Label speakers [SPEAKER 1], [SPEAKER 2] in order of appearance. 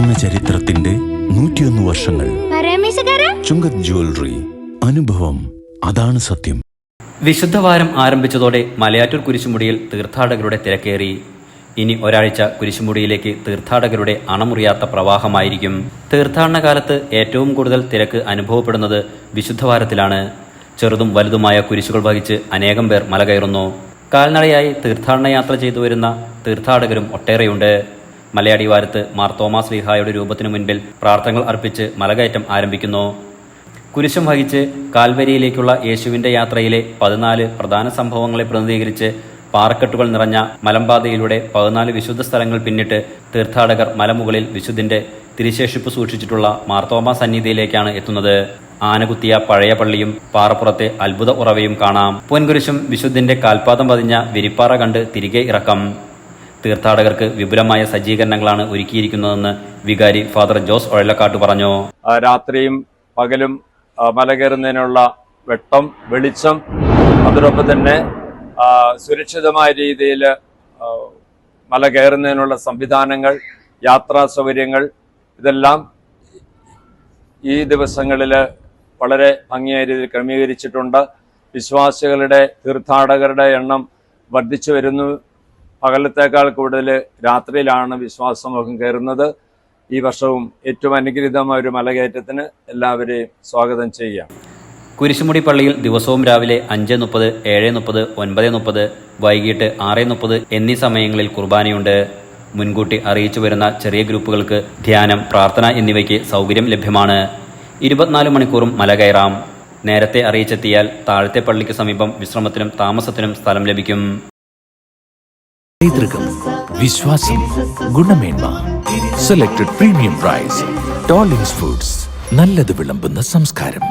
[SPEAKER 1] സ്വർണ ചരിത്രത്തിന്റെ നൂറ്റിയൊന്ന് വർഷങ്ങൾ. ചുങ്കത് ജ്വല്ലറി അനുഭവം അതാണ് സത്യം.
[SPEAKER 2] വിശുദ്ധവാരം ആരംഭിച്ചതോടെ മലയാറ്റൂർ കുരിശുമുടിയിൽ തീർത്ഥാടകരുടെ തിരക്കേറി. ഇനി ഒരാഴ്ച കുരിശുമുടിയിലേക്ക് തീർത്ഥാടകരുടെ അണമുറിയാത്ത പ്രവാഹമായിരിക്കും. തീർത്ഥാടന കാലത്ത് ഏറ്റവും കൂടുതൽ തിരക്ക് അനുഭവപ്പെടുന്നത് വിശുദ്ധവാരത്തിലാണ് ചെറുതും വലുതുമായ കുരിശുകൾ വഹിച്ച് അനേകം പേർ മല കയറുന്നു കാൽനടയായി തീർത്ഥാടന യാത്ര ചെയ്തു വരുന്ന തീർത്ഥാടകരും ഒട്ടേറെയുണ്ട്. മലയാടിവാരത്ത് മാർ തോമാസ് ലീഹായുടെ രൂപത്തിനു മുൻപിൽ പ്രാർത്ഥനകൾ അർപ്പിച്ച് മലകയറ്റം ആരംഭിക്കുന്നു. കുരിശും വഹിച്ച് കാൽവരിയിലേക്കുള്ള യേശുവിന്റെ യാത്രയിലെ പതിനാല് പ്രധാന സംഭവങ്ങളെ പ്രതിനിധീകരിച്ച് പാറക്കെട്ടുകൾ നിറഞ്ഞ മലമ്പാതയിലൂടെ പതിനാല് വിശുദ്ധ സ്ഥലങ്ങൾ പിന്നിട്ട് തീർത്ഥാടകർ മലമുകളിൽ വിശുദ്ധിന്റെ തിരിശേഷിപ്പ് സൂക്ഷിച്ചിട്ടുള്ള മാർത്തോമ സന്നിധിയിലേക്കാണ് എത്തുന്നത്. ആനകുത്തിയ പഴയ പള്ളിയും പാറപ്പുറത്തെ അത്ഭുത ഉറവയും കാണാം. പൊൻകുരിശും വിശുദ്ധിന്റെ കാൽപാദം പതിഞ്ഞ വിരിപ്പാറ കണ്ട് തിരികെ ഇറക്കം. തീർത്ഥാടകർക്ക് വിപുലമായ സജ്ജീകരണങ്ങളാണ് ഒരുക്കിയിരിക്കുന്നതെന്ന് വികാരി ഫാദർ ജോസ് ഒഴലക്കാട്ട് പറഞ്ഞു.
[SPEAKER 3] രാത്രിയും പകലും മല കയറുന്നതിനുള്ള വെട്ടം വെളിച്ചം അതോടൊപ്പം തന്നെ സുരക്ഷിതമായ രീതിയിൽ മല കയറുന്നതിനുള്ള സംവിധാനങ്ങൾ യാത്രാ സൗകര്യങ്ങൾ ഇതെല്ലാം ഈ ദിവസങ്ങളിൽ വളരെ ഭംഗിയായ രീതിയിൽ ക്രമീകരിച്ചിട്ടുണ്ട്. വിശ്വാസികളുടെ തീർത്ഥാടകരുടെ എണ്ണം വർദ്ധിച്ചു വരുന്നു. പകലത്തേക്കാൾ കൂടുതൽ രാത്രിയിലാണ് വിശ്വാസമൂഹം കയറുന്നത്. ഈ വർഷവും ഏറ്റവും അനുഗ്രഹീതമായ ഒരു മലകയറ്റത്തിന് എല്ലാവരെയും സ്വാഗതം ചെയ്യാം
[SPEAKER 2] കുരിശുമുടി പള്ളിയിൽ ദിവസവും രാവിലെ അഞ്ച് മുപ്പത് ഏഴ് മുപ്പത് ഒൻപത് മുപ്പത് വൈകിട്ട് ആറ് മുപ്പത് എന്നീ സമയങ്ങളിൽ കുർബാനയുണ്ട്. മുൻകൂട്ടി അറിയിച്ചു വരുന്ന ചെറിയ ഗ്രൂപ്പുകൾക്ക് ധ്യാനം പ്രാർത്ഥന എന്നിവയ്ക്ക് സൗകര്യം ലഭ്യമാണ്. ഇരുപത്തിനാല് മണിക്കൂറും മല കയറാം. നേരത്തെ അറിയിച്ചെത്തിയാൽ താഴത്തെ പള്ളിക്ക് സമീപം വിശ്രമത്തിനും താമസത്തിനും സ്ഥലം ലഭിക്കും.
[SPEAKER 4] പൈതൃകം വിശ്വാസം ഗുണമേന്മ സെലക്ടഡ് പ്രീമിയം പ്രൈസ് ടോളിംഗ്സ് ഫുഡ്സ് നല്ലത് വിളമ്പുന്ന സംസ്കാരം.